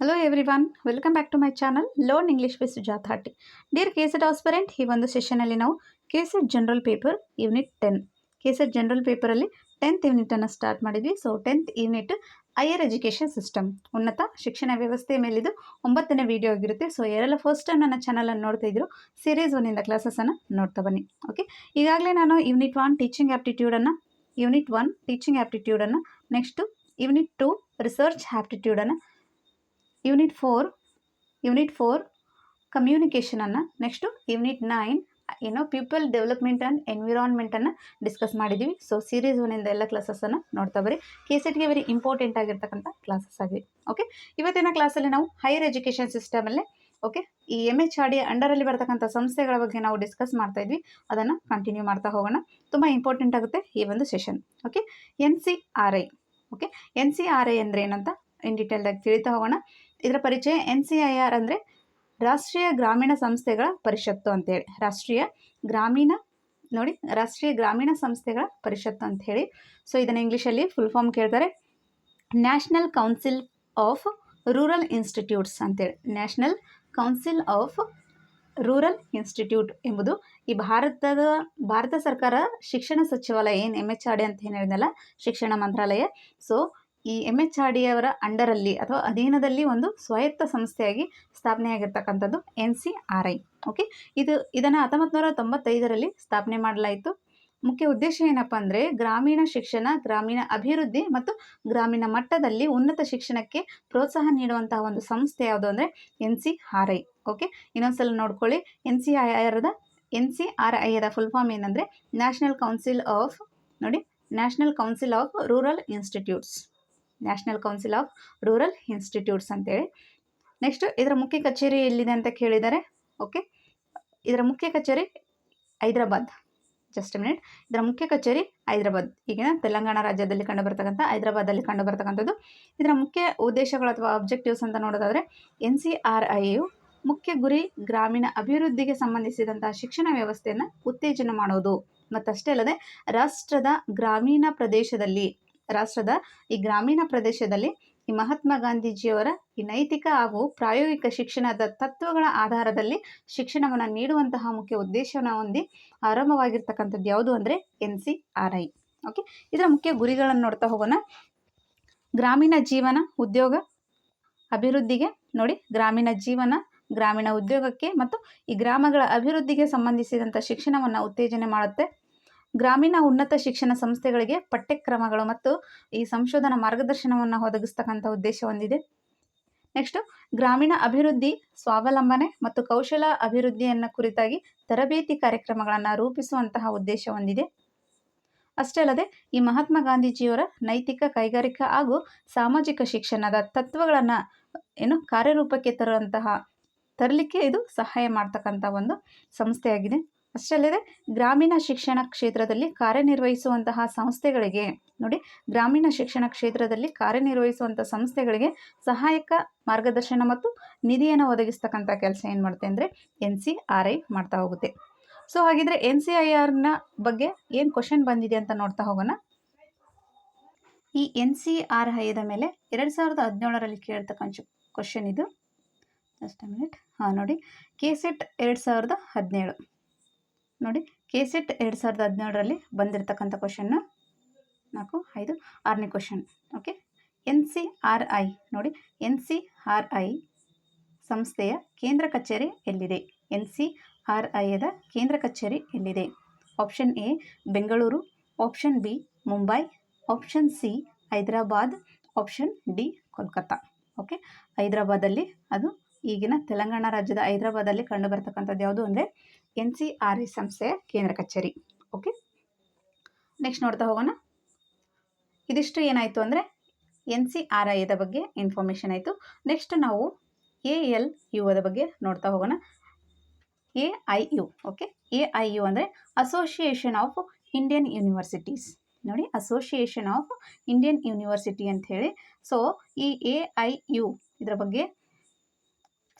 Hello every one welcome back to my channel lone English Sujat ಜಾಥಾಟಿ dear KSET aspirant, ಈ ಒಂದು ಸೆಷನಲ್ಲಿ ನಾವು KSET general paper unit ten KSET general ಪೇಪರಲ್ಲಿ tenth ಯೂನಿಟನ್ನು start ಮಾಡಿದ್ವಿ. So tenth unit higher education system ಉನ್ನತ ಶಿಕ್ಷಣ ವ್ಯವಸ್ಥೆ ಮೇಲಿದು ಒಂಬತ್ತನೇ ವಿಡಿಯೋ ಆಗಿರುತ್ತೆ. ಸೊ ಯಾರೆಲ್ಲ ಫಸ್ಟ್ ಟೈಮ್ ನನ್ನ ಚಾನಲನ್ನು ನೋಡ್ತಾ ಇದ್ರು ಸೀರೀಸ್ ಒನ್ನಿಂದ ಕ್ಲಾಸಸನ್ನು ನೋಡ್ತಾ ಬನ್ನಿ. ಓಕೆ ಈಗಾಗಲೇ ನಾನು ಯೂನಿಟ್ ಒನ್ ಟೀಚಿಂಗ್ ಆ್ಯಪ್ಟಿಟ್ಯೂಡನ್ನು ಯೂನಿಟ್ ಒನ್ ಟೀಚಿಂಗ್ ಆ್ಯಪ್ಟಿಟ್ಯೂಡನ್ನು ನೆಕ್ಸ್ಟು ಯೂನಿಟ್ ಟು ರಿಸರ್ಚ್ ಆ್ಯಪ್ಟಿಟ್ಯೂಡನ್ನು ಯೂನಿಟ್ ಫೋರ್ ಯೂನಿಟ್ ಫೋರ್ ಕಮ್ಯುನಿಕೇಷನನ್ನು ನೆಕ್ಸ್ಟು ಯೂನಿಟ್ ನೈನ್ ಏನೋ ಪೀಪಲ್ ಡೆವಲಪ್ಮೆಂಟ್ ಆ್ಯಂಡ್ ಎನ್ವಿರಾನ್ಮೆಂಟನ್ನು ಡಿಸ್ಕಸ್ ಮಾಡಿದ್ದೀವಿ ಸೊ ಸೀರೀಸ್ ಒನ್ನಿಂದ ಎಲ್ಲ ಕ್ಲಾಸಸ್ಸನ್ನು ನೋಡ್ತಾ ಬರೀ ಕೆ ಸೆಟ್ಗೆ ವೆರಿ ಇಂಪಾರ್ಟೆಂಟ್ ಆಗಿರ್ತಕ್ಕಂಥ ಕ್ಲಾಸಸ್ ಆಗಿವೆ ಓಕೆ ಇವತ್ತಿನ ಕ್ಲಾಸಲ್ಲಿ ನಾವು ಹೈಯರ್ ಎಜುಕೇಷನ್ ಸಿಸ್ಟಮಲ್ಲೇ ಓಕೆ ಈ ಎಂ ಎಚ್ ಆರ್ ಡಿ ಅಂಡರಲ್ಲಿ ಬರ್ತಕ್ಕಂಥ ಸಂಸ್ಥೆಗಳ ಬಗ್ಗೆ ನಾವು ಡಿಸ್ಕಸ್ ಮಾಡ್ತಾ ಇದ್ವಿ. ಅದನ್ನು ಕಂಟಿನ್ಯೂ ಮಾಡ್ತಾ ಹೋಗೋಣ. ತುಂಬ ಇಂಪಾರ್ಟೆಂಟ್ ಆಗುತ್ತೆ ಈ ಒಂದು session okay N C R I okay N C R I ಅಂದರೆ ಏನಂತ? ಇನ್ ಡೀಟೇಲ್ದಾಗಿ ತಿಳಿತಾ ಹೋಗೋಣ. ಇದರ ಪರಿಚಯ ಎನ್ ಸಿ ಐ ಆರ್ ಅಂದರೆ ರಾಷ್ಟ್ರೀಯ ಗ್ರಾಮೀಣ ಸಂಸ್ಥೆಗಳ ಪರಿಷತ್ತು ಅಂತೇಳಿ. ರಾಷ್ಟ್ರೀಯ ಗ್ರಾಮೀಣ ನೋಡಿ, ರಾಷ್ಟ್ರೀಯ ಗ್ರಾಮೀಣ ಸಂಸ್ಥೆಗಳ ಪರಿಷತ್ತು ಅಂತ ಹೇಳಿ ಸೊ ಇದನ್ನು ಇಂಗ್ಲೀಷಲ್ಲಿ ಫುಲ್ ಫಾರ್ಮ್ ಕೇಳ್ತಾರೆ. National council of rural institutes ಅಂತೇಳಿ. National council of rural institute ಎಂಬುದು ಈ ಭಾರತದ, ಭಾರತ ಸರ್ಕಾರ ಶಿಕ್ಷಣ ಸಚಿವಾಲಯ ಏನು ಎಂ ಎಚ್ ಆರ್ ಡಿ ಅಂತ ಏನು ಹೇಳಿದ್ನಲ್ಲ, ಶಿಕ್ಷಣ ಮಂತ್ರಾಲಯ. ಸೊ ಈ ಎಂ ಎಚ್ ಆರ್ ಡಿ ಅವರ ಅಂಡರಲ್ಲಿ ಅಥವಾ ಅಧೀನದಲ್ಲಿ ಒಂದು ಸ್ವಾಯತ್ತ ಸಂಸ್ಥೆಯಾಗಿ ಸ್ಥಾಪನೆಯಾಗಿರ್ತಕ್ಕಂಥದ್ದು N C R I okay ಇದು ಇದನ್ನು ಹತ್ತೊಂಬತ್ತು ನೂರ ತೊಂಬತ್ತೈದರಲ್ಲಿ ಸ್ಥಾಪನೆ ಮಾಡಲಾಯಿತು. ಮುಖ್ಯ ಉದ್ದೇಶ ಏನಪ್ಪ ಅಂದರೆ ಗ್ರಾಮೀಣ ಶಿಕ್ಷಣ, ಗ್ರಾಮೀಣ ಅಭಿವೃದ್ಧಿ ಮತ್ತು ಗ್ರಾಮೀಣ ಮಟ್ಟದಲ್ಲಿ ಉನ್ನತ ಶಿಕ್ಷಣಕ್ಕೆ ಪ್ರೋತ್ಸಾಹ ನೀಡುವಂತಹ ಒಂದು ಸಂಸ್ಥೆ ಯಾವುದು ಅಂದರೆ N C R I okay ಇನ್ನೊಂದ್ಸಲ ನೋಡ್ಕೊಳ್ಳಿ. ಎನ್ ಸಿ ಆರ್ದ ಎನ್ ಸಿ ಆರ್ ಐದ ಫುಲ್ ಫಾರ್ಮ್ ಏನಂದರೆ ನ್ಯಾಷನಲ್ ಕೌನ್ಸಿಲ್ ಆಫ್ ನೋಡಿ national council of rural institutes national council of rural institutes ಅಂತೇಳಿ. ನೆಕ್ಸ್ಟ್ ಇದರ ಮುಖ್ಯ ಕಚೇರಿ ಎಲ್ಲಿದೆ ಅಂತ ಕೇಳಿದ್ದಾರೆ ಓಕೆ ಇದರ ಮುಖ್ಯ ಕಚೇರಿ ಹೈದರಾಬಾದ್. ಜಸ್ಟ್ ಮಿನಿಟ್ ಇದರ ಮುಖ್ಯ ಕಚೇರಿ ಹೈದರಾಬಾದ್. ಈಗಿನ ತೆಲಂಗಾಣ ರಾಜ್ಯದಲ್ಲಿ ಕಂಡುಬರ್ತಕ್ಕಂಥ ಹೈದರಾಬಾದಲ್ಲಿ ಕಂಡುಬರ್ತಕ್ಕಂಥದ್ದು ಇದರ ಮುಖ್ಯ ಉದ್ದೇಶಗಳು ಅಥವಾ ಆಬ್ಜೆಕ್ಟಿವ್ಸ್ ಅಂತ ನೋಡೋದಾದರೆ ಎನ್ ಸಿ ಆರ್ ಐಯು ಮುಖ್ಯ ಗುರಿ ಗ್ರಾಮೀಣ ಅಭಿವೃದ್ಧಿಗೆ ಸಂಬಂಧಿಸಿದಂತಹ ಶಿಕ್ಷಣ ವ್ಯವಸ್ಥೆಯನ್ನು ಉತ್ತೇಜನ ಮಾಡೋದು. ಮತ್ತಷ್ಟೇ ಅಲ್ಲದೆ, ರಾಷ್ಟ್ರದ ಗ್ರಾಮೀಣ ಪ್ರದೇಶದಲ್ಲಿ ರಾಷ್ಟ್ರದ ಈ ಗ್ರಾಮೀಣ ಪ್ರದೇಶದಲ್ಲಿ ಈ ಮಹಾತ್ಮ ಗಾಂಧೀಜಿಯವರ ಈ ನೈತಿಕ ಹಾಗೂ ಪ್ರಾಯೋಗಿಕ ಶಿಕ್ಷಣದ ತತ್ವಗಳ ಆಧಾರದಲ್ಲಿ ಶಿಕ್ಷಣವನ್ನು ನೀಡುವಂತಹ ಮುಖ್ಯ ಉದ್ದೇಶವನ್ನು ಹೊಂದಿ ಆರಂಭವಾಗಿರ್ತಕ್ಕಂಥದ್ದು ಯಾವುದು ಅಂದರೆ N C R I. Okay ಇದರ ಮುಖ್ಯ ಗುರಿಗಳನ್ನು ನೋಡ್ತಾ ಹೋಗೋಣ. ಗ್ರಾಮೀಣ ಜೀವನ ಉದ್ಯೋಗ ಅಭಿವೃದ್ಧಿಗೆ ನೋಡಿ ಗ್ರಾಮೀಣ ಜೀವನ, ಗ್ರಾಮೀಣ ಉದ್ಯೋಗಕ್ಕೆ ಮತ್ತು ಈ ಗ್ರಾಮಗಳ ಅಭಿವೃದ್ಧಿಗೆ ಸಂಬಂಧಿಸಿದಂಥ ಶಿಕ್ಷಣವನ್ನು ಉತ್ತೇಜನೆ ಮಾಡುತ್ತೆ. ಗ್ರಾಮೀಣ ಉನ್ನತ ಶಿಕ್ಷಣ ಸಂಸ್ಥೆಗಳಿಗೆ ಪಠ್ಯಕ್ರಮಗಳು ಮತ್ತು ಈ ಸಂಶೋಧನಾ ಮಾರ್ಗದರ್ಶನವನ್ನು ಒದಗಿಸ್ತಕ್ಕಂಥ ಉದ್ದೇಶ ಹೊಂದಿದೆ. ನೆಕ್ಸ್ಟು ಗ್ರಾಮೀಣ ಅಭಿವೃದ್ಧಿ, ಸ್ವಾವಲಂಬನೆ ಮತ್ತು ಕೌಶಲ ಅಭಿವೃದ್ಧಿಯನ್ನು ಕುರಿತಾಗಿ ತರಬೇತಿ ಕಾರ್ಯಕ್ರಮಗಳನ್ನು ರೂಪಿಸುವಂತಹ ಉದ್ದೇಶ ಹೊಂದಿದೆ. ಅಷ್ಟೇ ಅಲ್ಲದೆ, ಈ ಮಹಾತ್ಮ ಗಾಂಧೀಜಿಯವರ ನೈತಿಕ ಕೈಗಾರಿಕಾ ಹಾಗೂ ಸಾಮಾಜಿಕ ಶಿಕ್ಷಣದ ತತ್ವಗಳನ್ನು ಏನು ಕಾರ್ಯರೂಪಕ್ಕೆ ತರುವಂತಹ, ತರಲಿಕ್ಕೆ ಇದು ಸಹಾಯ ಮಾಡ್ತಕ್ಕಂಥ ಒಂದು ಸಂಸ್ಥೆಯಾಗಿದೆ. ಅಷ್ಟೇ ಅಲ್ಲದೆ ಗ್ರಾಮೀಣ ಶಿಕ್ಷಣ ಕ್ಷೇತ್ರದಲ್ಲಿ ಕಾರ್ಯನಿರ್ವಹಿಸುವಂತಹ ಸಂಸ್ಥೆಗಳಿಗೆ ನೋಡಿ, ಗ್ರಾಮೀಣ ಶಿಕ್ಷಣ ಕ್ಷೇತ್ರದಲ್ಲಿ ಕಾರ್ಯನಿರ್ವಹಿಸುವಂಥ ಸಂಸ್ಥೆಗಳಿಗೆ ಸಹಾಯಕ ಮಾರ್ಗದರ್ಶನ ಮತ್ತು ನಿಧಿಯನ್ನು ಒದಗಿಸ್ತಕ್ಕಂಥ ಕೆಲಸ ಏನು ಮಾಡುತ್ತೆ ಅಂದರೆ ಎನ್ ಸಿ ಆರ್ ಐ ಮಾಡ್ತಾ ಹೋಗುತ್ತೆ. ಸೊ ಹಾಗಿದ್ರೆ ಎನ್ ಸಿ ಐ ಆರ್ನ ಬಗ್ಗೆ ಏನು ಕ್ವಶನ್ ಬಂದಿದೆ ಅಂತ ನೋಡ್ತಾ ಹೋಗೋಣ. ಈ ಎನ್ ಸಿ ಆರ್ ಐದ ಮೇಲೆ ಎರಡು ಸಾವಿರದ ಹದಿನೇಳರಲ್ಲಿ ಕೇಳ್ತಕ್ಕಂಥ ಕ್ವಶನ್ ಇದು. ಜಸ್ಟ್ ಮಿನಿಟ್ ಹಾಂ, ನೋಡಿ ಕೆ ಸೆಟ್ ಎರಡು ಸಾವಿರದ ಹದಿನೇಳು. ನೋಡಿ ಕೆ ಸೆಟ್ ಎರಡು ಸಾವಿರದ ಹದಿನೇಳರಲ್ಲಿ ಬಂದಿರತಕ್ಕಂಥ ಕ್ವಶನ್ನು ನಾಲ್ಕು, ಐದು, ಆರನೇ question okay N C R I ನೋಡಿ ಎನ್ ಸಿ ಆರ್ ಐ ಸಂಸ್ಥೆಯ ಕೇಂದ್ರ ಕಚೇರಿ ಎಲ್ಲಿದೆ? ಎನ್ ಸಿ ಆರ್ ಐದ ಕೇಂದ್ರ ಕಚೇರಿ ಎಲ್ಲಿದೆ? Option A Bengaluru option B Mumbai option C Hyderabad option D Kolkata okay ಹೈದರಾಬಾದಲ್ಲಿ ಅದು ಈಗಿನ ತೆಲಂಗಾಣ ರಾಜ್ಯದ ಹೈದರಾಬಾದಲ್ಲಿ ಕಂಡು ಬರ್ತಕ್ಕಂಥದ್ದು ಯಾವುದು ಅಂದರೆ ಎನ್ ಸಿ ಆರ್ ಐ ಸಂಸ್ಥೆಯ ಕೇಂದ್ರ ಕಚೇರಿ. ಓಕೆ ನೆಕ್ಸ್ಟ್ ನೋಡ್ತಾ ಹೋಗೋಣ. ಇದಿಷ್ಟು ಏನಾಯಿತು ಅಂದರೆ ಎನ್ ಸಿ ಆರ್ ಐದ ಬಗ್ಗೆ ಇನ್ಫಾರ್ಮೇಷನ್ ಆಯಿತು. ನೆಕ್ಸ್ಟ್ ನಾವು ಎ ಎಲ್ ಯು ಅದ ಬಗ್ಗೆ ನೋಡ್ತಾ ಹೋಗೋಣ. A I U okay A I U ಅಂದರೆ ಅಸೋಸಿಯೇಷನ್ ಆಫ್ ಇಂಡಿಯನ್ ಯೂನಿವರ್ಸಿಟೀಸ್ ನೋಡಿ ಅಸೋಸಿಯೇಷನ್ ಆಫ್ ಇಂಡಿಯನ್ ಯೂನಿವರ್ಸಿಟಿ ಅಂತ ಹೇಳಿ. ಸೊ ಈ ಎ ಐ ಯು ಇದರ ಬಗ್ಗೆ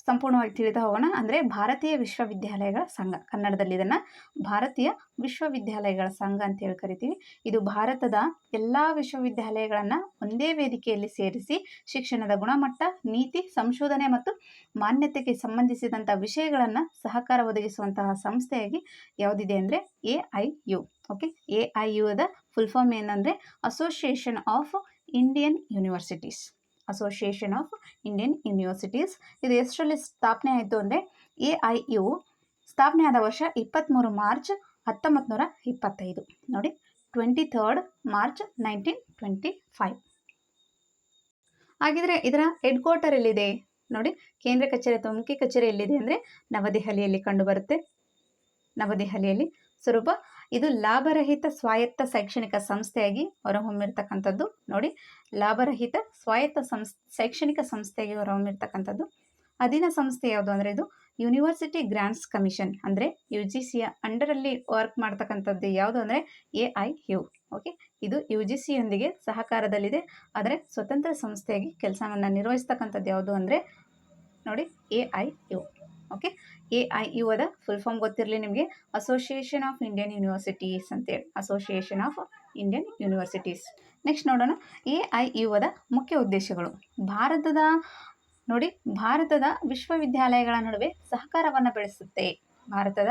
ಸಂಪೂರ್ಣವಾಗಿ ತಿಳಿದು ಹೋಗೋಣ. ಅಂದರೆ ಭಾರತೀಯ ವಿಶ್ವವಿದ್ಯಾಲಯಗಳ ಸಂಘ, ಕನ್ನಡದಲ್ಲಿ ಇದನ್ನು ಭಾರತೀಯ ವಿಶ್ವವಿದ್ಯಾಲಯಗಳ ಸಂಘ ಅಂತ ಹೇಳಿ ಕರಿತೀವಿ. ಇದು ಭಾರತದ ಎಲ್ಲ ವಿಶ್ವವಿದ್ಯಾಲಯಗಳನ್ನು ಒಂದೇ ವೇದಿಕೆಯಲ್ಲಿ ಸೇರಿಸಿ ಶಿಕ್ಷಣದ ಗುಣಮಟ್ಟ, ನೀತಿ, ಸಂಶೋಧನೆ ಮತ್ತು ಮಾನ್ಯತೆಗೆ ಸಂಬಂಧಿಸಿದಂಥ ವಿಷಯಗಳನ್ನು ಸಹಕಾರ ಒದಗಿಸುವಂತಹ ಸಂಸ್ಥೆಯಾಗಿ ಯಾವುದಿದೆ ಅಂದರೆ A I U. Okay A I ಯುದ full form ಏನಂದರೆ association of Indian universities association of Indian universities ಇದು ಎಷ್ಟರಲ್ಲಿ ಸ್ಥಾಪನೆ ಆಯಿತು ಅಂದರೆ ಎ ಐ ಯು ಸ್ಥಾಪನೆ ಆದ ವರ್ಷ ಇಪ್ಪತ್ತ್ಮೂರು ಮಾರ್ಚ್ ಹತ್ತೊಂಬತ್ತು ನೂರ ಇಪ್ಪತ್ತೈದು. ನೋಡಿ twenty third March nineteen twenty five ಹಾಗಿದ್ರೆ ಇದರ ಹೆಡ್ ಕ್ವಾರ್ಟರ್ ಎಲ್ಲಿದೆ? ನೋಡಿ, ಕೇಂದ್ರ ಕಚೇರಿ ಅಥವಾ ಮುಖ್ಯ ಕಚೇರಿ ಎಲ್ಲಿದೆ ಅಂದರೆ ನವದೆಹಲಿಯಲ್ಲಿ ಕಂಡುಬರುತ್ತೆ. ನವದೆಹಲಿಯಲ್ಲಿ. ಸ್ವರೂಪ ಇದು ಲಾಭರಹಿತ ಸ್ವಾಯತ್ತ ಶೈಕ್ಷಣಿಕ ಸಂಸ್ಥೆಯಾಗಿ ಹೊರಹೊಮ್ಮಿರ್ತಕ್ಕಂಥದ್ದು. ನೋಡಿ, ಲಾಭರಹಿತ ಸ್ವಾಯತ್ತ ಸಂಸ್, ಶೈಕ್ಷಣಿಕ ಸಂಸ್ಥೆಯಾಗಿ ಹೊರಹೊಮ್ಮಿರ್ತಕ್ಕಂಥದ್ದು. ಅಧೀನ ಸಂಸ್ಥೆ ಯಾವುದು ಅಂದರೆ ಇದು ಯೂನಿವರ್ಸಿಟಿ ಗ್ರಾಂಟ್ಸ್ ಕಮಿಷನ್ ಅಂದರೆ ಯು ಜಿ ಸಿಯ ಅಂಡರಲ್ಲಿ ವರ್ಕ್ ಮಾಡ್ತಕ್ಕಂಥದ್ದು ಯಾವುದು ಅಂದರೆ ಎ ಐ ಯು ಓಕೆ ಇದು ಯು ಜಿ ಸಿಯೊಂದಿಗೆ ಸಹಕಾರದಲ್ಲಿದೆ. ಆದರೆ ಸ್ವತಂತ್ರ ಸಂಸ್ಥೆಯಾಗಿ ಕೆಲಸವನ್ನು ನಿರ್ವಹಿಸ್ತಕ್ಕಂಥದ್ದು ಯಾವುದು ಅಂದರೆ ನೋಡಿ A I U okay? A I U ಅದ ಫುಲ್ ಫಾರ್ಮ್ ಗೊತ್ತಿರಲಿ ನಿಮಗೆ. ಅಸೋಸಿಯೇಷನ್ ಆಫ್ ಇಂಡಿಯನ್ ಯೂನಿವರ್ಸಿಟೀಸ್ ಅಂತೇಳಿ association of Indian universities next ನೋಡೋಣ. ಎ ಐ ಯು ಅದ, ಮುಖ್ಯ ಉದ್ದೇಶಗಳು. ಭಾರತದ, ನೋಡಿ, ಭಾರತದ ವಿಶ್ವವಿದ್ಯಾಲಯಗಳ ನಡುವೆ ಸಹಕಾರವನ್ನು ಬೆಳೆಸುತ್ತೆ. ಭಾರತದ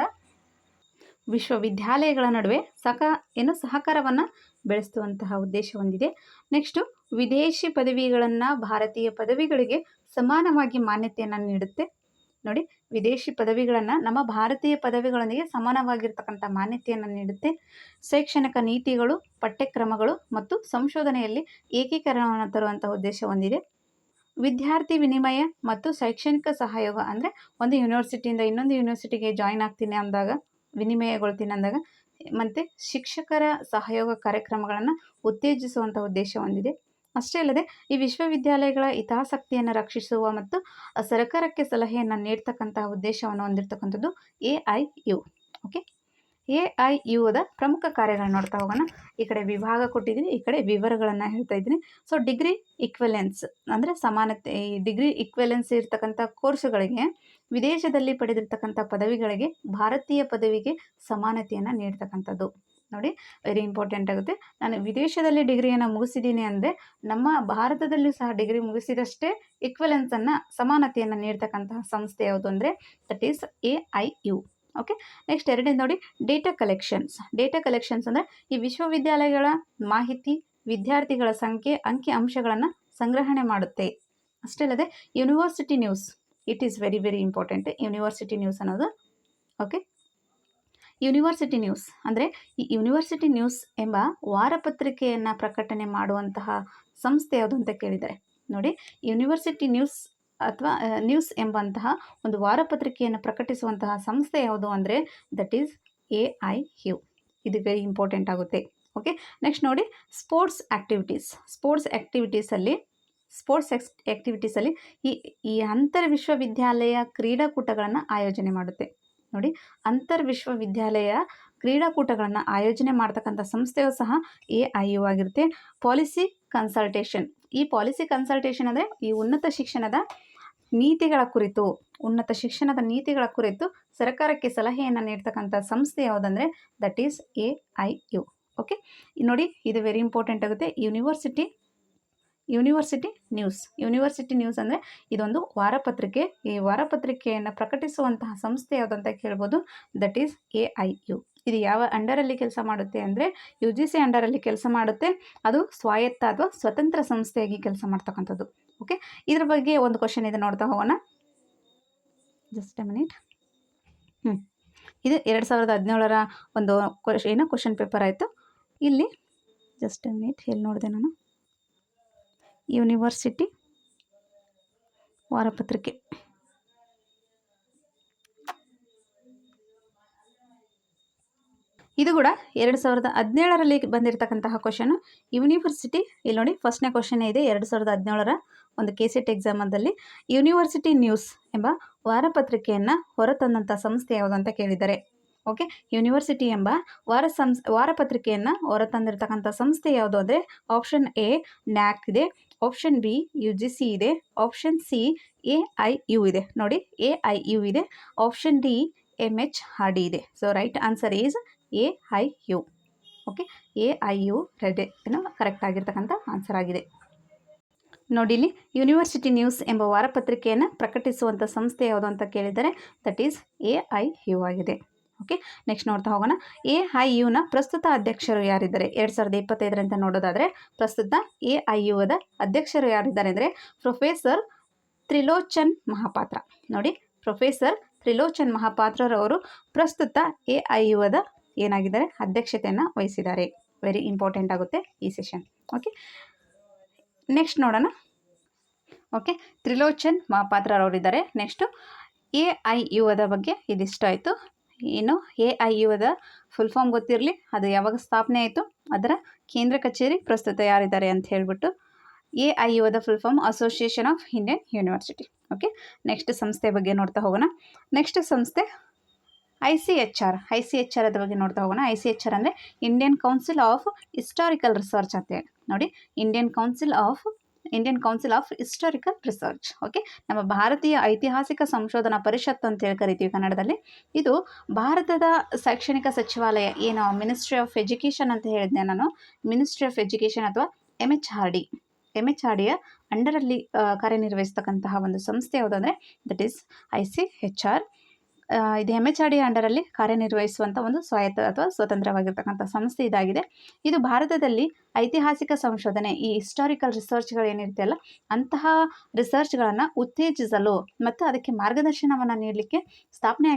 ವಿಶ್ವವಿದ್ಯಾಲಯಗಳ ನಡುವೆ ಸಕ, ಏನು ಸಹಕಾರವನ್ನು ಬೆಳೆಸುವಂತಹ ಉದ್ದೇಶ ಹೊಂದಿದೆ. ನೆಕ್ಸ್ಟು ವಿದೇಶಿ ಪದವಿಗಳನ್ನು ಭಾರತೀಯ ಪದವಿಗಳಿಗೆ ಸಮಾನವಾಗಿ ಮಾನ್ಯತೆಯನ್ನು ನೀಡುತ್ತೆ. ನೋಡಿ, ವಿದೇಶಿ ಪದವಿಗಳನ್ನು ನಮ್ಮ ಭಾರತೀಯ ಪದವಿಗಳೊಂದಿಗೆ ಸಮಾನವಾಗಿರ್ತಕ್ಕಂಥ ಮಾನ್ಯತೆಯನ್ನು ನೀಡುತ್ತೆ. ಶೈಕ್ಷಣಿಕ ನೀತಿಗಳು, ಪಠ್ಯಕ್ರಮಗಳು ಮತ್ತು ಸಂಶೋಧನೆಯಲ್ಲಿ ಏಕೀಕರಣವನ್ನು ತರುವಂಥ ಉದ್ದೇಶ ಹೊಂದಿದೆ. ವಿದ್ಯಾರ್ಥಿ ವಿನಿಮಯ ಮತ್ತು ಶೈಕ್ಷಣಿಕ ಸಹಯೋಗ ಅಂದರೆ ಒಂದು ಯೂನಿವರ್ಸಿಟಿಯಿಂದ ಇನ್ನೊಂದು ಯೂನಿವರ್ಸಿಟಿಗೆ ಜಾಯಿನ್ ಆಗ್ತೀನಿ ಅಂದಾಗ, ವಿನಿಮಯಗೊಳ್ತೀನಿ ಅಂದಾಗ, ಮತ್ತು ಶಿಕ್ಷಕರ ಸಹಯೋಗ ಕಾರ್ಯಕ್ರಮಗಳನ್ನು ಉತ್ತೇಜಿಸುವಂಥ ಉದ್ದೇಶ ಹೊಂದಿದೆ. ಅಷ್ಟೇ ಅಲ್ಲದೆ ಈ ವಿಶ್ವವಿದ್ಯಾಲಯಗಳ ಹಿತಾಸಕ್ತಿಯನ್ನು ರಕ್ಷಿಸುವ ಮತ್ತು ಸರ್ಕಾರಕ್ಕೆ ಸಲಹೆಯನ್ನು ನೀಡ್ತಕ್ಕಂತಹ ಉದ್ದೇಶವನ್ನು ಹೊಂದಿರತಕ್ಕಂಥದ್ದು A I U okay A I ಯುದ ಪ್ರಮುಖ ಕಾರ್ಯಗಳನ್ನ ನೋಡ್ತಾ ಹೋಗೋಣ. ಈ ಕಡೆ ವಿಭಾಗ ಕೊಟ್ಟಿದ್ದೀನಿ, ಈ ಕಡೆ ವಿವರಗಳನ್ನು ಹೇಳ್ತಾ ಇದ್ದೀನಿ. ಸೊ ಡಿಗ್ರಿ ಇಕ್ವೆಲೆನ್ಸ್ ಅಂದರೆ ಸಮಾನತೆ, ಈ ಡಿಗ್ರಿ ಇಕ್ವೆಲೆನ್ಸ್ ಇರ್ತಕ್ಕಂಥ ಕೋರ್ಸುಗಳಿಗೆ ವಿದೇಶದಲ್ಲಿ ಪಡೆದಿರ್ತಕ್ಕಂಥ ಪದವಿಗಳಿಗೆ, ಭಾರತೀಯ ಪದವಿಗೆ ಸಮಾನತೆಯನ್ನು ನೀಡ್ತಕ್ಕಂಥದ್ದು. ನೋಡಿ ವೆರಿ ಇಂಪಾರ್ಟೆಂಟ್ ಆಗುತ್ತೆ. ನಾನು ವಿದೇಶದಲ್ಲಿ ಡಿಗ್ರಿಯನ್ನು ಮುಗಿಸಿದ್ದೀನಿ ಅಂದರೆ, ನಮ್ಮ ಭಾರತದಲ್ಲೂ ಸಹ ಡಿಗ್ರಿ ಮುಗಿಸಿದಷ್ಟೇ ಇಕ್ವಲೆನ್ಸನ್ನು ಸಮಾನತೆಯನ್ನು ನೀಡ್ತಕ್ಕಂತಹ ಸಂಸ್ಥೆ ಯಾವುದು ಅಂದರೆ that is A I U okay next ಎರಡನೇ ನೋಡಿ ಡೇಟಾ ಕಲೆಕ್ಷನ್ಸ್ ಡೇಟಾ ಕಲೆಕ್ಷನ್ಸ್ ಅಂದರೆ, ಈ ವಿಶ್ವವಿದ್ಯಾಲಯಗಳ ಮಾಹಿತಿ, ವಿದ್ಯಾರ್ಥಿಗಳ ಸಂಖ್ಯೆ, ಅಂಕಿ ಅಂಶಗಳನ್ನು ಸಂಗ್ರಹಣೆ ಮಾಡುತ್ತೆ. ಅಷ್ಟೇ ಅಲ್ಲದೆ university news it is very very important university news ಅನ್ನೋದು. Okay university news. ಅಂದರೆ ಈ ಯೂನಿವರ್ಸಿಟಿ ನ್ಯೂಸ್ ಎಂಬ ವಾರಪತ್ರಿಕೆಯನ್ನು ಪ್ರಕಟಣೆ ಮಾಡುವಂತಹ ಸಂಸ್ಥೆ ಯಾವುದು ಅಂತ ಕೇಳಿದ್ದಾರೆ ನೋಡಿ, ಯೂನಿವರ್ಸಿಟಿ ನ್ಯೂಸ್ ಅಥವಾ ನ್ಯೂಸ್ ಎಂಬಂತಹ ಒಂದು ವಾರಪತ್ರಿಕೆಯನ್ನು ಪ್ರಕಟಿಸುವಂತಹ ಸಂಸ್ಥೆ ಯಾವುದು ಅಂದರೆ that is A I U. ಇದು ವೆರಿ ಇಂಪಾರ್ಟೆಂಟ್ ಆಗುತ್ತೆ. ಓಕೆ, ನೆಕ್ಸ್ಟ್ ನೋಡಿ, ಸ್ಪೋರ್ಟ್ಸ್ ಆ್ಯಕ್ಟಿವಿಟೀಸ್ ಸ್ಪೋರ್ಟ್ಸ್ ಆ್ಯಕ್ಟಿವಿಟೀಸಲ್ಲಿ ಸ್ಪೋರ್ಟ್ಸ್ ಎಕ್ಸ್ ಆ್ಯಕ್ಟಿವಿಟೀಸಲ್ಲಿ ಈ ಈ ಅಂತರ್ ವಿಶ್ವವಿದ್ಯಾಲಯ ಕ್ರೀಡಾಕೂಟಗಳನ್ನು ಆಯೋಜನೆ ಮಾಡುತ್ತೆ. ನೋಡಿ ಅಂತರ್ ವಿಶ್ವವಿದ್ಯಾಲಯ ಕ್ರೀಡಾಕೂಟಗಳನ್ನು ಆಯೋಜನೆ ಮಾಡ್ತಕ್ಕಂಥ ಸಂಸ್ಥೆಯು ಸಹ ಎ ಐ ಯು ಆಗಿರುತ್ತೆ. Policy consultation. ಈ ಪಾಲಿಸಿ ಕನ್ಸಲ್ಟೇಷನ್ ಅಂದರೆ ಈ ಉನ್ನತ ಶಿಕ್ಷಣದ ನೀತಿಗಳ ಕುರಿತು, ಉನ್ನತ ಶಿಕ್ಷಣದ ನೀತಿಗಳ ಕುರಿತು ಸರ್ಕಾರಕ್ಕೆ ಸಲಹೆಯನ್ನು ನೀಡ್ತಕ್ಕಂಥ ಸಂಸ್ಥೆ ಯಾವುದಂದರೆ that is A I U okay ನೋಡಿ, ಇದು ವೆರಿ ಇಂಪಾರ್ಟೆಂಟ್ ಆಗುತ್ತೆ. University university news. University news ಅಂದರೆ ಇದೊಂದು ವಾರಪತ್ರಿಕೆ. ಈ ವಾರಪತ್ರಿಕೆಯನ್ನು ಪ್ರಕಟಿಸುವಂತಹ ಸಂಸ್ಥೆ ಯಾವುದಂತ ಕೇಳ್ಬೋದು that is A I U ಇದು ಯಾವ ಅಂಡರಲ್ಲಿ ಕೆಲಸ ಮಾಡುತ್ತೆ ಅಂದರೆ ಯು ಜಿ ಸಿ ಅಂಡರಲ್ಲಿ ಕೆಲಸ ಮಾಡುತ್ತೆ. ಅದು ಸ್ವಾಯತ್ತ ಅಥವಾ ಸ್ವತಂತ್ರ ಸಂಸ್ಥೆಯಾಗಿ ಕೆಲಸ ಮಾಡ್ತಕ್ಕಂಥದ್ದು. ಓಕೆ ಇದ್ರ ಬಗ್ಗೆ ಒಂದು ಕ್ವಶನ್ ಇದೆ ನೋಡ್ತಾ ಹೋಗೋಣ. ಜಸ್ಟ್ ಎ ಮಿನಿಟ್ ಹ್ಞೂ ಇದು ಎರಡು ಸಾವಿರದ ಹದಿನೇಳರ ಒಂದು ಕ್ವಶ್ ಏನೋ ಕ್ವಶನ್ ಪೇಪರ್ ಆಯಿತು. ಇಲ್ಲಿ ಜಸ್ಟ್ ಎ ಮಿನಿಟ್ ಎಲ್ಲಿ ನೋಡಿದೆ ನಾನು? ಯೂನಿವರ್ಸಿಟಿ ವಾರಪತ್ರಿಕೆ. ಇದು ಕೂಡ ಎರಡು ಸಾವಿರದ ಹದಿನೇಳರಲ್ಲಿ ಬಂದಿರತಕ್ಕಂತಹ ಕ್ವಶನು ಯೂನಿವರ್ಸಿಟಿ, ಇಲ್ಲಿ ನೋಡಿ ಫಸ್ಟ್ನೇ ಕ್ವಶನ್ ಇದೆ. ಎರಡು ಸಾವಿರದ ಹದಿನೇಳರ ಒಂದು ಕೆ ಸೆಟ್ ಎಕ್ಸಾಮದಲ್ಲಿ ಯೂನಿವರ್ಸಿಟಿ ನ್ಯೂಸ್ ಎಂಬ ವಾರಪತ್ರಿಕೆಯನ್ನು ಹೊರತಂದಂಥ ಸಂಸ್ಥೆ ಯಾವುದು ಅಂತ ಕೇಳಿದ್ದಾರೆ. ಓಕೆ ಯೂನಿವರ್ಸಿಟಿ ಎಂಬ ವಾರ ಸಂಸ್, ವಾರಪತ್ರಿಕೆಯನ್ನು ಹೊರತಂದಿರತಕ್ಕಂಥ ಸಂಸ್ಥೆ ಯಾವುದು ಅಂದರೆ ಆಪ್ಷನ್ ಎ ನ್ಯಾಕ್ ಇದೆ. Option B U G C ಇದೆ. Option C A I U ಇದೆ. ನೋಡಿ ಎ ಐ ಯು ಇದೆ. Option D M H R D ಇದೆ. So right answer is A I U okay A I U red ಏನೋ correct ಆಗಿರ್ತಕ್ಕಂಥ answer ಆಗಿದೆ. ನೋಡಿ ಇಲ್ಲಿ ಯೂನಿವರ್ಸಿಟಿ ನ್ಯೂಸ್ ಎಂಬ ವಾರಪತ್ರಿಕೆಯನ್ನು ಪ್ರಕಟಿಸುವಂಥ ಸಂಸ್ಥೆ ಯಾವುದು ಅಂತ ಕೇಳಿದರೆ that is A I U ಆಗಿದೆ. ಓಕೆ ನೆಕ್ಸ್ಟ್ ನೋಡ್ತಾ ಹೋಗೋಣ. ಎ ಐ ಯುನ ಪ್ರಸ್ತುತ ಅಧ್ಯಕ್ಷರು ಯಾರಿದ್ದಾರೆ? ಎರಡು ಸಾವಿರದ ಇಪ್ಪತ್ತೈದರಂತ ನೋಡೋದಾದರೆ ಪ್ರಸ್ತುತ ಎ ಐ ಯುದ ಅಧ್ಯಕ್ಷರು ಯಾರಿದ್ದಾರೆ ಅಂದರೆ ಪ್ರೊಫೆಸರ್ ತ್ರಿಲೋಚನ್ ಮಹಾಪಾತ್ರ. ನೋಡಿ ಪ್ರೊಫೆಸರ್ ತ್ರಿಲೋಚನ್ ಮಹಾಪಾತ್ರರವರು ಪ್ರಸ್ತುತ ಎ ಐ ಯುವದ ಏನಾಗಿದ್ದಾರೆ? ಅಧ್ಯಕ್ಷತೆಯನ್ನು ವಹಿಸಿದ್ದಾರೆ. ವೆರಿ ಇಂಪಾರ್ಟೆಂಟ್ ಆಗುತ್ತೆ ಈ ಸೆಷನ್ ಓಕೆ ನೆಕ್ಸ್ಟ್ ನೋಡೋಣ. ಓಕೆ ತ್ರಿಲೋಚನ್ ಮಹಾಪಾತ್ರರವರಿದ್ದಾರೆ. ನೆಕ್ಸ್ಟು ಎ ಐ ಯುವದ ಬಗ್ಗೆ ಇದಿಷ್ಟ ಆಯಿತು ಏನು ಎ ಐ ಯುವದ ಫುಲ್ ಫಾರ್ಮ್ ಗೊತ್ತಿರಲಿ. ಅದು ಯಾವಾಗ ಸ್ಥಾಪನೆ ಆಯಿತು ಅದರ ಕೇಂದ್ರ ಕಚೇರಿ ಪ್ರಸ್ತುತ ಯಾರಿದ್ದಾರೆ ಅಂತ ಹೇಳಿಬಿಟ್ಟು A I ಯುವದ full form association of Indian university okay next ಸಂಸ್ಥೆ ಬಗ್ಗೆ ನೋಡ್ತಾ ಹೋಗೋಣ. ನೆಕ್ಸ್ಟ್ ಸಂಸ್ಥೆ I C H R I C H R ಅದ ಬಗ್ಗೆ ನೋಡ್ತಾ ಹೋಗೋಣ. ಐ ಸಿ ಎಚ್ ಆರ್ ಅಂದರೆ Indian council of historical research ಅಂತೇಳಿ ನೋಡಿ Indian council of Indian council of historical research okay ನಮ್ಮ ಭಾರತೀಯ ಐತಿಹಾಸಿಕ ಸಂಶೋಧನಾ ಪರಿಷತ್ ಅಂತ ಹೇಳಿ ಕರಿತೀವಿ ಕನ್ನಡದಲ್ಲಿ. ಇದು ಭಾರತದ ಶೈಕ್ಷಣಿಕ ಸಚಿವಾಲಯ, ಏನು ಮಿನಿಸ್ಟ್ರಿ ಆಫ್ ಎಜುಕೇಷನ್ ಅಂತ ಹೇಳಿದ್ದೆ ನಾನು? ಮಿನಿಸ್ಟ್ರಿ ಆಫ್ ಎಜುಕೇಷನ್ ಅಥವಾ M H R D M H R ಡಿಯ ಅಂಡರಲ್ಲಿ ಕಾರ್ಯನಿರ್ವಹಿಸ್ತಕ್ಕಂತಹ ಒಂದು ಸಂಸ್ಥೆ ಯಾವುದಂದ್ರೆ that is I C H R ಇದು ಎಂ ಎಚ್ ಆರ್ ಡಿ ಅಂಡರಲ್ಲಿ ಕಾರ್ಯನಿರ್ವಹಿಸುವಂಥ ಒಂದು ಸ್ವಾಯತ್ತ ಅಥವಾ ಸ್ವತಂತ್ರವಾಗಿರ್ತಕ್ಕಂಥ ಸಂಸ್ಥೆ ಇದಾಗಿದೆ. ಇದು ಭಾರತದಲ್ಲಿ ಐತಿಹಾಸಿಕ ಸಂಶೋಧನೆ, ಈ ಹಿಸ್ಟಾರಿಕಲ್ ರಿಸರ್ಚ್ಗಳು ಏನಿರುತ್ತೆಯಲ್ಲ ಅಂತಹ ರಿಸರ್ಚ್ಗಳನ್ನು ಉತ್ತೇಜಿಸಲು ಮತ್ತು ಅದಕ್ಕೆ ಮಾರ್ಗದರ್ಶನವನ್ನು ನೀಡಲಿಕ್ಕೆ ಸ್ಥಾಪನೆ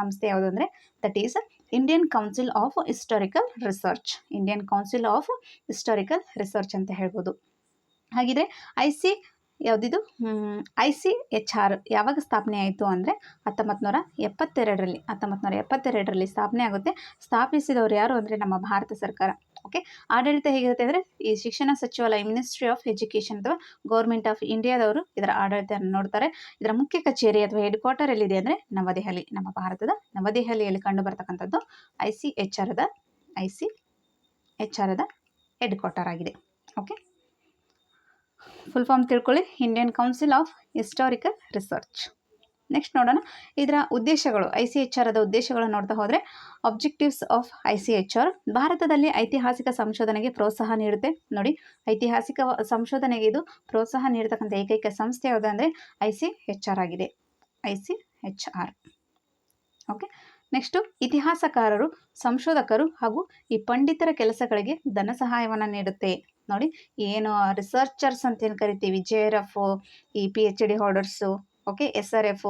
ಸಂಸ್ಥೆ ಯಾವುದು ಅಂದರೆ that is Indian council of historical research Indian council of historical research ಅಂತ ಹೇಳ್ಬೋದು. ಹಾಗಿದ್ರೆ ಐ ಸಿ ಯಾವುದಿದು? ಐ ಸಿ ಎಚ್ ಆರ್ ಯಾವಾಗ ಸ್ಥಾಪನೆ ಆಯಿತು ಅಂದರೆ ಹತ್ತೊಂಬತ್ತು ನೂರ ಎಪ್ಪತ್ತೆರಡರಲ್ಲಿ ಹತ್ತೊಂಬತ್ತು ನೂರ ಎಪ್ಪತ್ತೆರಡರಲ್ಲಿ ಸ್ಥಾಪನೆ ಆಗುತ್ತೆ. ಸ್ಥಾಪಿಸಿದವರು ಯಾರು ಅಂದರೆ ನಮ್ಮ ಭಾರತ ಸರ್ಕಾರ ಓಕೆ ಆಡಳಿತ ಹೇಗಿರುತ್ತೆ ಅಂದರೆ ಈ ಶಿಕ್ಷಣ ಸಚಿವಾಲಯ ಮಿನಿಸ್ಟ್ರಿ ಆಫ್ ಎಜುಕೇಷನ್ ಅಥವಾ ಗೌರ್ಮೆಂಟ್ ಆಫ್ ಇಂಡಿಯಾದವರು ಇದರ ಆಡಳಿತವನ್ನು ನೋಡ್ತಾರೆ. ಇದರ ಮುಖ್ಯ ಕಚೇರಿ ಅಥವಾ ಹೆಡ್ ಕ್ವಾರ್ಟರ್ ಎಲ್ಲಿದೆ ಅಂದರೆ ನವದೆಹಲಿ, ನಮ್ಮ ಭಾರತದ ನವದೆಹಲಿಯಲ್ಲಿ ಕಂಡು ಬರ್ತಕ್ಕಂಥದ್ದು ಐ ಸಿ ಎಚ್ ಆರ್ದ ಐ ಸಿ ಎಚ್ ಆರ್ದ ಹೆಡ್ ಕ್ವಾರ್ಟರ್ ಆಗಿದೆ ಓಕೆ ಫುಲ್ ಫಾರ್ಮ್ ತಿಳ್ಕೊಳ್ಳಿ. Indian council of historical research next ನೋಡೋಣ. ಇದರ ಉದ್ದೇಶಗಳು ಐ ಸಿ ಎಚ್ ಆರದ ಉದ್ದೇಶಗಳನ್ನು ನೋಡ್ತಾ ಹೋದರೆ objectives of I C H R ಭಾರತದಲ್ಲಿ ಐತಿಹಾಸಿಕ ಸಂಶೋಧನೆಗೆ ಪ್ರೋತ್ಸಾಹ ನೀಡುತ್ತೆ. ನೋಡಿ, ಐತಿಹಾಸಿಕ ಸಂಶೋಧನೆಗೆ ಇದು ಪ್ರೋತ್ಸಾಹ ನೀಡತಕ್ಕಂಥ ಏಕೈಕ ಸಂಸ್ಥೆ ಯಾವುದು ಅಂದರೆ ಐ ಸಿ ಎಚ್ ಆರ್ ಆಗಿದೆ. I C H R okay next ಇತಿಹಾಸಕಾರರು, ಸಂಶೋಧಕರು ಹಾಗೂ ಈ ಪಂಡಿತರ ಕೆಲಸಗಳಿಗೆ ಧನ ಸಹಾಯವನ್ನು ನೀಡುತ್ತೆ. ನೋಡಿ. ಏನು ರಿಸರ್ಚರ್ಸ್ ಅಂತ ಏನು ಕರಿತೀವಿ? ಜೆ ಆರ್ ಎಫ್ ಈ P H D holders okay S R F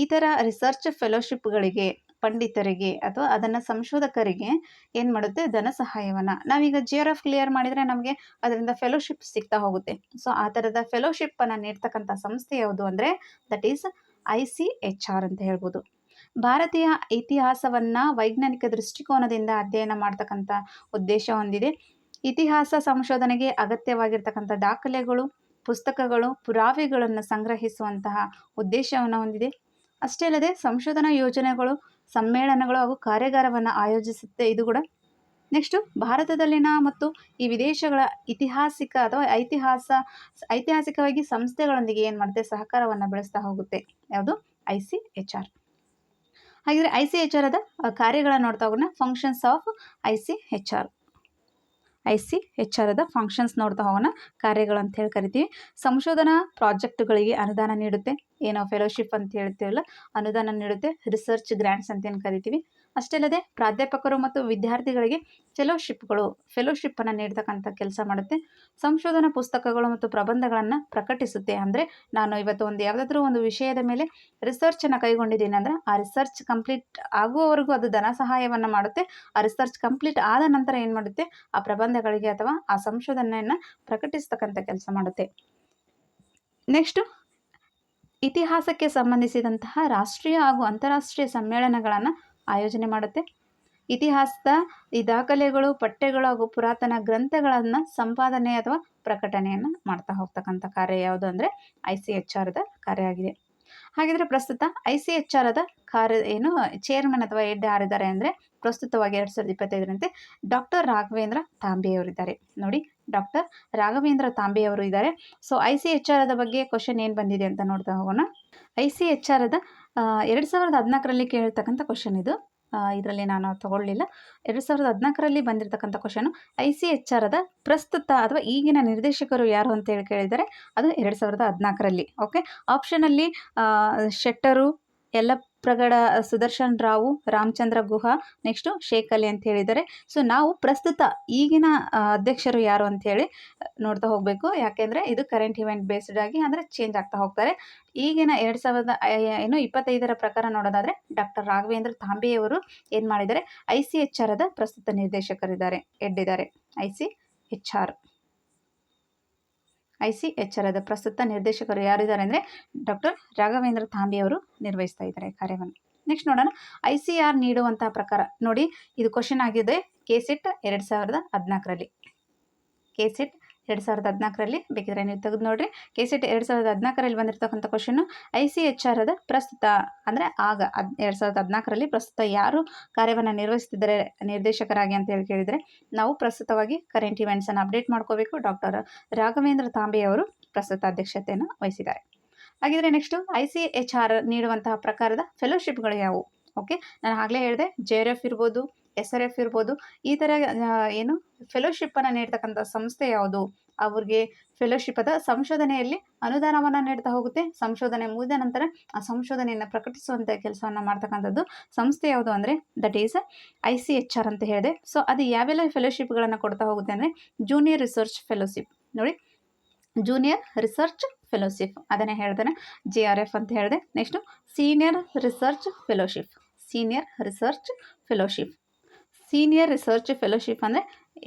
ಈ ಥರ ರಿಸರ್ಚ್ ಫೆಲೋಶಿಪ್ಗಳಿಗೆ ಪಂಡಿತರಿಗೆ ಅಥವಾ ಅದನ್ನು ಸಂಶೋಧಕರಿಗೆ ಏನು ಮಾಡುತ್ತೆ? ಧನ ಸಹಾಯವನ್ನು. ನಾವೀಗ ಜಿ ಆರ್ ಎಫ್ ಕ್ಲಿಯರ್ ಮಾಡಿದರೆ ನಮಗೆ ಅದರಿಂದ ಫೆಲೋಶಿಪ್ ಸಿಗ್ತಾ ಹೋಗುತ್ತೆ. ಸೊ ಆ ಥರದ ಫೆಲೋಶಿಪ್ಪನ್ನು ನೀಡ್ತಕ್ಕಂಥ ಸಂಸ್ಥೆ ಯಾವುದು ಅಂದರೆ that is I C H R ಅಂತ ಹೇಳ್ಬೋದು. ಭಾರತೀಯ ಇತಿಹಾಸವನ್ನು ವೈಜ್ಞಾನಿಕ ದೃಷ್ಟಿಕೋನದಿಂದ ಅಧ್ಯಯನ ಮಾಡ್ತಕ್ಕಂಥ ಉದ್ದೇಶ ಹೊಂದಿದೆ. ಇತಿಹಾಸ ಸಂಶೋಧನೆಗೆ ಅಗತ್ಯವಾಗಿರ್ತಕ್ಕಂಥ ದಾಖಲೆಗಳು, ಪುಸ್ತಕಗಳು, ಪುರಾವೆಗಳನ್ನು ಸಂಗ್ರಹಿಸುವಂತಹ ಉದ್ದೇಶವನ್ನು ಹೊಂದಿದೆ. ಅಷ್ಟೇ ಅಲ್ಲದೆ ಸಂಶೋಧನಾ ಯೋಜನೆಗಳು, ಸಮ್ಮೇಳನಗಳು ಹಾಗೂ ಕಾರ್ಯಾಗಾರವನ್ನು ಆಯೋಜಿಸುತ್ತೆ ಇದು ಕೂಡ. ನೆಕ್ಸ್ಟು, ಭಾರತದಲ್ಲಿನ ಮತ್ತು ಈ ವಿದೇಶಗಳ ಇತಿಹಾಸಿಕ ಅಥವಾ ಐತಿಹಾಸ, ಐತಿಹಾಸಿಕವಾಗಿ ಸಂಸ್ಥೆಗಳೊಂದಿಗೆ ಏನು ಮಾಡುತ್ತೆ, ಸಹಕಾರವನ್ನು ಬೆಳೆಸ್ತಾ ಹೋಗುತ್ತೆ. ಯಾವುದು? I C H R. ಹಾಗಿದ್ರೆ ಐ ಸಿ ಎಚ್ ಆರ್ ಅದ ಕಾರ್ಯಗಳನ್ನು ನೋಡ್ತಾ ಹೋಗೋಣ. Functions of I C H R I C H R ಅದ ಫಂಕ್ಷನ್ಸ್ ನೋಡ್ತಾ ಹೋಗೋಣ, ಕಾರ್ಯಗಳು ಅಂತ ಹೇಳಿ ಕರಿತೀವಿ. ಸಂಶೋಧನಾ ಪ್ರಾಜೆಕ್ಟ್ಗಳಿಗೆ ಅನುದಾನ ನೀಡುತ್ತೆ. ಏನೋ ಫೆಲೋಶಿಪ್ ಅಂತ ಹೇಳ್ತೀವಲ್ಲ, ಅನುದಾನ ನೀಡುತ್ತೆ. ರಿಸರ್ಚ್ ಗ್ರ್ಯಾಂಟ್ಸ್ ಅಂತ ಏನು ಕರಿತೀವಿ. ಅಷ್ಟೇ ಅಲ್ಲದೆ ಪ್ರಾಧ್ಯಾಪಕರು ಮತ್ತು ವಿದ್ಯಾರ್ಥಿಗಳಿಗೆ ಫೆಲೋಶಿಪ್ಗಳು, ಫೆಲೋಶಿಪ್ಪನ್ನು ನೀಡ್ತಕ್ಕಂಥ ಕೆಲಸ ಮಾಡುತ್ತೆ. ಸಂಶೋಧನಾ ಪುಸ್ತಕಗಳು ಮತ್ತು ಪ್ರಬಂಧಗಳನ್ನು ಪ್ರಕಟಿಸುತ್ತೆ ಅಂದರೆ ನಾನು ಇವತ್ತು ಒಂದು ಯಾವುದಾದ್ರೂ ಒಂದು ವಿಷಯದ ಮೇಲೆ ರಿಸರ್ಚನ್ನು ಕೈಗೊಂಡಿದ್ದೀನಿ ಅಂದರೆ ಆ ರಿಸರ್ಚ್ ಕಂಪ್ಲೀಟ್ ಆಗುವವರೆಗೂ ಅದು ಧನ ಸಹಾಯವನ್ನು ಮಾಡುತ್ತೆ. ಆ ರಿಸರ್ಚ್ ಕಂಪ್ಲೀಟ್ ಆದ ನಂತರ ಏನು ಮಾಡುತ್ತೆ? ಆ ಪ್ರಬಂಧಗಳಿಗೆ ಅಥವಾ ಆ ಸಂಶೋಧನೆಯನ್ನು ಪ್ರಕಟಿಸ್ತಕ್ಕಂಥ ಕೆಲಸ ಮಾಡುತ್ತೆ. ನೆಕ್ಸ್ಟು, ಇತಿಹಾಸಕ್ಕೆ ಸಂಬಂಧಿಸಿದಂತಹ ರಾಷ್ಟ್ರೀಯ ಹಾಗೂ ಅಂತಾರಾಷ್ಟ್ರೀಯ ಸಮ್ಮೇಳನಗಳನ್ನು ಆಯೋಜನೆ ಮಾಡುತ್ತೆ. ಇತಿಹಾಸದ ಈ ದಾಖಲೆಗಳು, ಪಠ್ಯಗಳು ಹಾಗೂ ಪುರಾತನ ಗ್ರಂಥಗಳನ್ನು ಸಂಪಾದನೆ ಅಥವಾ ಪ್ರಕಟಣೆಯನ್ನು ಮಾಡ್ತಾ ಹೋಗ್ತಕ್ಕಂಥ ಕಾರ್ಯ ಯಾವುದು ಅಂದರೆ ಐ ಸಿ ಎಚ್ ಆರ್ದ ಕಾರ್ಯ ಆಗಿದೆ. ಹಾಗಿದ್ರೆ ಪ್ರಸ್ತುತ ಐ ಸಿ ಎಚ್ ಆರದ ಕಾರ್ಯ ಏನು ಚೇರ್ಮನ್ ಅಥವಾ ಹೆಡ್ ಯಾರಿದ್ದಾರೆ ಅಂದರೆ ಪ್ರಸ್ತುತವಾಗಿ ಎರಡು ಸಾವಿರದ ಇಪ್ಪತ್ತೈದರಂತೆ ಡಾಕ್ಟರ್ ರಾಘವೇಂದ್ರ ತಾಂಬೆಯವರಿದ್ದಾರೆ ನೋಡಿ, ಡಾಕ್ಟರ್ ರಾಘವೇಂದ್ರ ತಾಂಬೆಯವರು ಇದ್ದಾರೆ. ಸೊ ಐ ಸಿ ಎಚ್ ಆರ್ದ ಬಗ್ಗೆ ಕ್ವಶನ್ ಏನು ಬಂದಿದೆ ಅಂತ ನೋಡ್ತಾ ಹೋಗೋಣ. ಐ ಸಿ ಎಚ್ ಆರದ ಎರಡು ಸಾವಿರದ ಹದಿನಾಲ್ಕರಲ್ಲಿ ಕೇಳಿರ್ತಕ್ಕಂಥ ಕ್ವಶನ್ ಇದು. ಇದರಲ್ಲಿ ನಾನು ತಗೊಳ್ಳಿಲ್ಲ. ಎರಡು ಸಾವಿರದ ಹದಿನಾಲ್ಕರಲ್ಲಿ ಬಂದಿರತಕ್ಕಂಥ ಕ್ವಶನು ಐ ಸಿ ಎಚ್ ಆರದ ಪ್ರಸ್ತುತ ಅಥವಾ ಈಗಿನ ನಿರ್ದೇಶಕರು ಯಾರು ಅಂತ ಹೇಳಿ ಕೇಳಿದರೆ ಅದು ಎರಡು ಸಾವಿರದ ಹದಿನಾಲ್ಕರಲ್ಲಿ. ಓಕೆ ಆಪ್ಷನಲ್ಲಿ ಶೆಟ್ಟರು ಎಲ್ಲ ಪ್ರಗಡ, ಸುದರ್ಶನ್ ರಾವು, ರಾಮಚಂದ್ರ ಗುಹ ನೆಕ್ಸ್ಟು ಶೇಖಲಿ ಅಂತ ಹೇಳಿದ್ದಾರೆ. ಸೊ ನಾವು ಪ್ರಸ್ತುತ ಈಗಿನ ಅಧ್ಯಕ್ಷರು ಯಾರು ಅಂತೇಳಿ ನೋಡ್ತಾ ಹೋಗಬೇಕು. ಯಾಕೆಂದರೆ ಇದು ಕರೆಂಟ್ ಇವೆಂಟ್ ಬೇಸ್ಡ್ ಆಗಿ ಅಂದರೆ ಚೇಂಜ್ ಆಗ್ತಾ ಹೋಗ್ತಾರೆ. ಈಗಿನ ಎರಡು ಸಾವಿರದ ಏನು ಇಪ್ಪತ್ತೈದರ ಪ್ರಕಾರ ನೋಡೋದಾದರೆ ಡಾಕ್ಟರ್ ರಾಘವೇಂದ್ರ ತಾಂಬೆಯವರು ಏನು ಮಾಡಿದ್ದಾರೆ? ಐ ಸಿ ಎಚ್ ಆರದ ಪ್ರಸ್ತುತ ನಿರ್ದೇಶಕರಿದ್ದಾರೆ, ಎಡ್ಡಿದ್ದಾರೆ. I C H R. I C H R ಅದ ಪ್ರಸ್ತುತ ನಿರ್ದೇಶಕರು ಯಾರಿದ್ದಾರೆ ಅಂದರೆ ಡಾಕ್ಟರ್ ರಾಘವೇಂದ್ರ ತಾಂಬಿಯವರು ನಿರ್ವಹಿಸ್ತಾ ಇದ್ದಾರೆ ಕಾರ್ಯವನ್ನು. ನೆಕ್ಸ್ಟ್ ನೋಡೋಣ. ಐ ಸಿ ಆರ್ ನೀಡುವಂತಹ ಪ್ರಕಾರ ನೋಡಿ, ಇದು ಕ್ವಶನ್ ಆಗಿದೆ. ಕೆಸಿಟ್ ಎರಡು ಸಾವಿರದ ಹದಿನಾಲ್ಕರಲ್ಲಿ. ಕೆಸಿಟ್ ಎರಡು ಸಾವಿರದ ಹದಿನಾಲ್ಕರಲ್ಲಿ ಬೇಕಿದ್ರೆ ನೀವು ತೆಗೆದು ನೋಡಿರಿ. ಕೆ ಸಿ ಟಿ ಎರಡು ಸಾವಿರದ ಹದಿನಾಲ್ಕರಲ್ಲಿ ಬಂದಿರತಕ್ಕಂಥ question I C H R ಅದ ಪ್ರಸ್ತುತ, ಅಂದರೆ ಆಗ ಹದ್, ಎರಡು ಸಾವಿರದ ಹದಿನಾಲ್ಕರಲ್ಲಿ ಪ್ರಸ್ತುತ ಯಾರು ಕಾರ್ಯವನ್ನು ನಿರ್ವಹಿಸ್ತಿದ್ದಾರೆ ನಿರ್ದೇಶಕರಾಗಿ ಅಂತ ಹೇಳಿ ಕೇಳಿದರೆ, ನಾವು ಪ್ರಸ್ತುತವಾಗಿ ಕರೆಂಟ್ ಇವೆಂಟ್ಸನ್ನು ಅಪ್ಡೇಟ್ ಮಾಡ್ಕೋಬೇಕು. ಡಾಕ್ಟರ್ ರಾಘವೇಂದ್ರ ತಾಂಬೆಯವರು ಪ್ರಸ್ತುತ ಅಧ್ಯಕ್ಷತೆಯನ್ನು ವಹಿಸಿದ್ದಾರೆ. ಹಾಗಿದ್ರೆ next I C H R ನೀಡುವಂತಹ ಪ್ರಕಾರದ ಫೆಲೋಶಿಪ್ಗಳು ಯಾವುವು? ಓಕೆ ನಾನು ಆಗಲೇ ಹೇಳಿದೆ ಜೆ ಆರ್ ಎಫ್ ಇರ್ಬೋದು ಎಸ್ ಆರ್ ಎಫ್ ಇರ್ಬೋದು. ಈ ಥರ ಏನು ಫೆಲೋಶಿಪ್ಪನ್ನು ನೀಡ್ತಕ್ಕಂಥ ಸಂಸ್ಥೆ ಯಾವುದು? ಅವ್ರಿಗೆ ಫೆಲೋಶಿಪ್ ಅದ, ಸಂಶೋಧನೆಯಲ್ಲಿ ಅನುದಾನವನ್ನು ನೀಡ್ತಾ ಹೋಗುತ್ತೆ. ಸಂಶೋಧನೆ ಮುಗಿದ ನಂತರ ಆ ಸಂಶೋಧನೆಯನ್ನು ಪ್ರಕಟಿಸುವಂಥ ಕೆಲಸವನ್ನು ಮಾಡ್ತಕ್ಕಂಥದ್ದು ಸಂಸ್ಥೆ ಯಾವುದು ಅಂದರೆ that is I C H R ಅಂತ ಹೇಳಿದೆ. ಸೊ ಅದು ಯಾವೆಲ್ಲ ಫೆಲೋಶಿಪ್ಗಳನ್ನು ಕೊಡ್ತಾ ಹೋಗುತ್ತೆ ಅಂದರೆ ಜೂನಿಯರ್ ರಿಸರ್ಚ್ ಫೆಲೋಶಿಪ್ ನೋಡಿ ಜೂನಿಯರ್ ರಿಸರ್ಚ್ ಫೆಲೋಶಿಪ್ ಅದನ್ನೇ ಹೇಳ್ತಾನೆ. ಜೆ ಆರ್ ಎಫ್ ಅಂತ ಹೇಳಿದೆ. Next senior research fellowship senior research fellowship senior research fellowship ಅಂದರೆ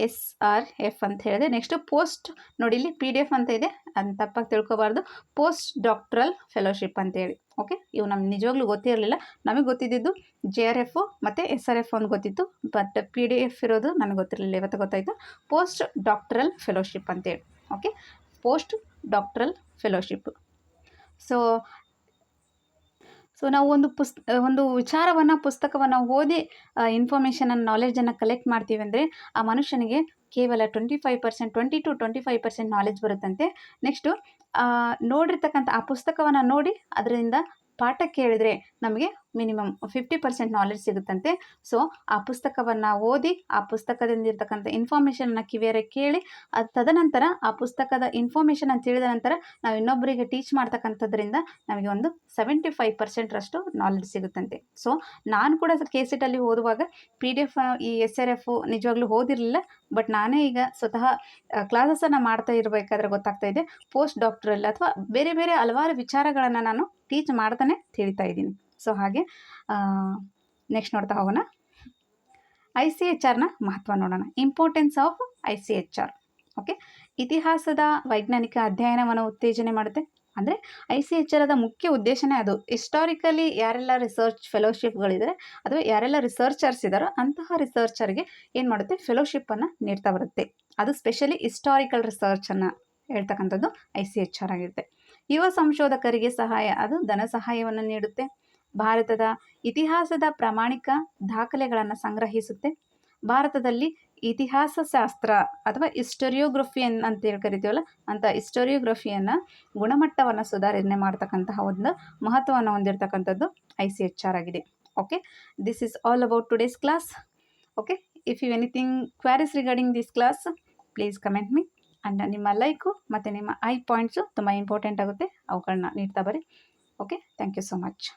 ಎಸ್ ಆರ್ ಎಫ್ ಅಂತ ಹೇಳಿದೆ. ನೆಕ್ಸ್ಟು ಪೋಸ್ಟ್ ನೋಡಿ, ಇಲ್ಲಿ ಪಿ ಡಿ ಎಫ್ ಅಂತ ಇದೆ. ಅದನ್ನ ತಪ್ಪಾಗಿ ತಿಳ್ಕೊಬಾರ್ದು. ಪೋಸ್ಟ್ ಡಾಕ್ಟ್ರಲ್ ಫೆಲೋಶಿಪ್ ಅಂತೇಳಿ ಓಕೆ ಇವು ನಮ್ಗೆ ನಿಜವಾಗ್ಲೂ ಗೊತ್ತಿರಲಿಲ್ಲ. ನಮಗೆ ಗೊತ್ತಿದ್ದು ಜೆ ಆರ್ ಎಫು ಮತ್ತು ಎಸ್ ಆರ್ ಎಫ್ ಒಂದು ಗೊತ್ತಿತ್ತು. ಬಟ್ ಪಿ ಡಿ ಎಫ್ ಇರೋದು ನನಗೆ ಗೊತ್ತಿರಲಿಲ್ಲ. ಇವತ್ತು ಗೊತ್ತಾಯಿತು? ಪೋಸ್ಟ್ ಡಾಕ್ಟ್ರಲ್ ಫೆಲೋಶಿಪ್ ಅಂತೇಳಿ okay post doctoral fellowship so so ನಾವು ಒಂದು ಪುಸ್ ಒಂದು ವಿಚಾರವನ್ನು, ಪುಸ್ತಕವನ್ನು ಓದಿ ಇನ್ಫಾರ್ಮೇಷನನ್ನು ನಾಲೆಜನ್ನು ಕಲೆಕ್ಟ್ ಮಾಡ್ತೀವಿ ಅಂದರೆ, ಆ ಮನುಷ್ಯನಿಗೆ ಕೇವಲ twenty five percent twenty two twenty five percent knowledge ಬರುತ್ತಂತೆ next ನೋಡಿರ್ತಕ್ಕಂಥ ಆ ಪುಸ್ತಕವನ್ನು ನೋಡಿ, ಅದರಿಂದ ಪಾಠ ಕೇಳಿದರೆ ನಮಗೆ ಮಿನಿಮಮ್ ಫಿಫ್ಟಿ ಪರ್ಸೆಂಟ್ ನಾಲೆಜ್ ಸಿಗುತ್ತಂತೆ. ಸೊ ಆ ಪುಸ್ತಕವನ್ನು ಓದಿ, ಆ ಪುಸ್ತಕದಿಂದ ಇರ್ತಕ್ಕಂಥ ಇನ್ಫಾರ್ಮೇಷನ್ನ ಕಿವಿಯರೆ ಕೇಳಿ, ಅದು ತದನಂತರ ಆ ಪುಸ್ತಕದ ಇನ್ಫಾರ್ಮೇಷನ್ ಅಂತ ತಿಳಿದ ನಂತರ ನಾವು ಇನ್ನೊಬ್ಬರಿಗೆ ಟೀಚ್ ಮಾಡ್ತಕ್ಕಂಥದ್ರಿಂದ ನಮಗೆ ಒಂದು ಸೆವೆಂಟಿ ಫೈವ್ ಪರ್ಸೆಂಟ್ರಷ್ಟು ನಾಲೆಜ್ ಸಿಗುತ್ತಂತೆ. ಸೊ ನಾನು ಕೂಡ ಕೆ ಸಿಟಲ್ಲಿ ಓದುವಾಗ ಪಿ ಡಿ ಎಫ್ ಈ ಎಸ್ ಆರ್ ಎಫ್ ನಿಜವಾಗ್ಲೂ ಓದಿರಲಿಲ್ಲ ಬಟ್ ನಾನೇ ಈಗ ಸ್ವತಃ ಕ್ಲಾಸಸನ್ನು ಮಾಡ್ತಾ ಇರಬೇಕಾದ್ರೆ ಗೊತ್ತಾಗ್ತಾ ಇದೆ. ಪೋಸ್ಟ್ ಡಾಕ್ಟ್ರಲ್ಲಿ ಅಥವಾ ಬೇರೆ ಬೇರೆ ಹಲವಾರು ವಿಚಾರಗಳನ್ನು ನಾನು ಟೀಚ್ ಮಾಡ್ತಾನೆ ತಿಳಿತಾ ಇದ್ದೀನಿ. ಸೊ ಹಾಗೆ ನೆಕ್ಸ್ಟ್ ನೋಡ್ತಾ ಹೋಗೋಣ. ಐ ಸಿ ಎಚ್ ಆರ್ನ ಮಹತ್ವ ನೋಡೋಣ. Importance of I C H R okay ಇತಿಹಾಸದ ವೈಜ್ಞಾನಿಕ ಅಧ್ಯಯನವನ್ನು ಉತ್ತೇಜನೆ ಮಾಡುತ್ತೆ. ಅಂದರೆ ಐ ಸಿ ಎಚ್ ಆರದ ಮುಖ್ಯ ಉದ್ದೇಶನೇ ಅದು. ಹಿಸ್ಟಾರಿಕಲಿ ಯಾರೆಲ್ಲ ರಿಸರ್ಚ್ ಫೆಲೋಶಿಪ್ಗಳಿದ್ದಾರೆ ಅಥವಾ ಯಾರೆಲ್ಲ ರಿಸರ್ಚರ್ಸ್ ಇದ್ದಾರೋ ಅಂತಹ ರಿಸರ್ಚರ್ಗೆ ಏನು ಮಾಡುತ್ತೆ? ಫೆಲೋಶಿಪ್ಪನ್ನು ನೀಡ್ತಾ ಬರುತ್ತೆ. ಅದು ಸ್ಪೆಷಲಿ ಹಿಸ್ಟಾರಿಕಲ್ ರಿಸರ್ಚನ್ನು ಹೇಳ್ತಕ್ಕಂಥದ್ದು ಐ ಸಿ ಎಚ್ ಆರ್ ಆಗಿರುತ್ತೆ. ಯುವ ಸಂಶೋಧಕರಿಗೆ ಸಹಾಯ, ಅದು ಧನ ಸಹಾಯವನ್ನು ನೀಡುತ್ತೆ. ಭಾರತದ ಇತಿಹಾಸದ ಪ್ರಾಮಾಣಿಕ ದಾಖಲೆಗಳನ್ನು ಸಂಗ್ರಹಿಸುತ್ತೆ. ಭಾರತದಲ್ಲಿ ಇತಿಹಾಸ ಶಾಸ್ತ್ರ ಅಥವಾ ಅಂತ ಹೇಳಿ ಕರಿತೀವಲ್ಲ, ಅಂತ ಹಿಸ್ಟೋರಿಯೋಗ್ರಫಿಯನ್ನು ಗುಣಮಟ್ಟವನ್ನು ಸುಧಾರಣೆ ಮಾಡ್ತಕ್ಕಂತಹ ಒಂದು ಮಹತ್ವವನ್ನು ಹೊಂದಿರತಕ್ಕಂಥದ್ದು ಐ ಸಿ ಎಚ್ ಆರ್ ಆಗಿದೆ. Okay this is all about today's class okay if you anything queries regarding this class please comment me and ನಿಮ್ಮ ಲೈಕು ಮತ್ತು ನಿಮ್ಮ ಐ ಪಾಯಿಂಟ್ಸು ತುಂಬ ಇಂಪಾರ್ಟೆಂಟ್ ಆಗುತ್ತೆ. ಅವುಗಳನ್ನ ನೀಡ್ತಾ ಬರ್ರಿ okay thank you so much